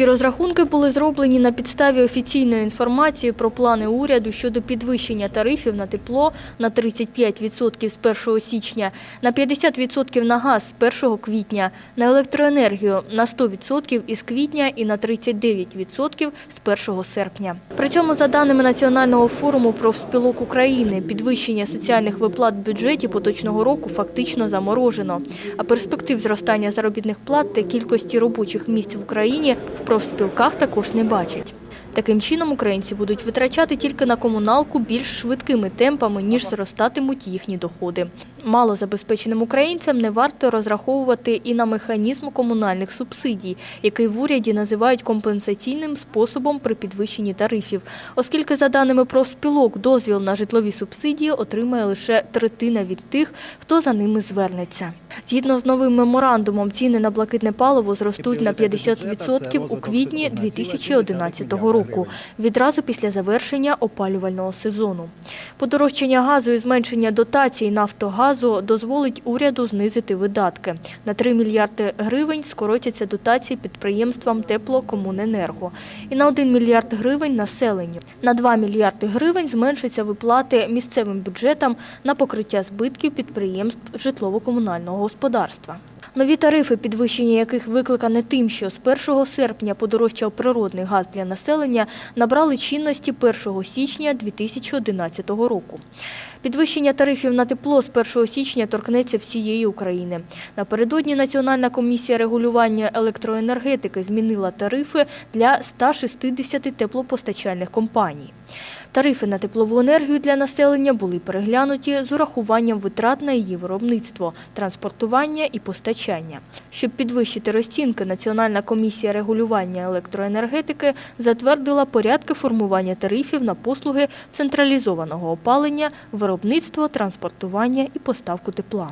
Ці розрахунки були зроблені на підставі офіційної інформації про плани уряду щодо підвищення тарифів на тепло на 35% з 1 січня, на 50% на газ з 1 квітня, на електроенергію на 100% із квітня і на 39% з 1 серпня. При цьому, за даними Національного форуму профспілок України, підвищення соціальних виплат в бюджеті поточного року фактично заморожено. А перспектив зростання заробітних плат та кількості робочих місць в Україні профспілках також не бачать. Таким чином, українці будуть витрачати тільки на комуналку більш швидкими темпами, ніж зростатимуть їхні доходи. Мало забезпеченим українцям не варто розраховувати і на механізм комунальних субсидій, який в уряді називають компенсаційним способом при підвищенні тарифів, оскільки, за даними профспілок, дозвіл на житлові субсидії отримає лише третина від тих, хто за ними звернеться. Згідно з новим меморандумом, ціни на блакитне паливо зростуть на 50% у квітні 2011 року, відразу після завершення опалювального сезону. Подорожчання газу і зменшення дотацій Нафтогазу дозволить уряду знизити видатки. На 3 мільярди гривень скоротяться дотації підприємствам Теплокомуненерго і на 1 мільярд гривень населенню. На 2 мільярди гривень зменшаться виплати місцевим бюджетам на покриття збитків підприємств житлово-комунального господарства. Нові тарифи, підвищення яких викликане тим, що з 1 серпня подорожчав природний газ для населення, набрали чинності 1 січня 2011 року. Підвищення тарифів на тепло з 1 січня торкнеться всієї України. Напередодні Національна комісія регулювання електроенергетики змінила тарифи для 160 теплопостачальних компаній. Тарифи на теплову енергію для населення були переглянуті з урахуванням витрат на її виробництво, транспортування і постачання. Щоб підвищити розцінки, Національна комісія регулювання електроенергетики затвердила порядки формування тарифів на послуги централізованого опалення, виробництво, транспортування і поставку тепла.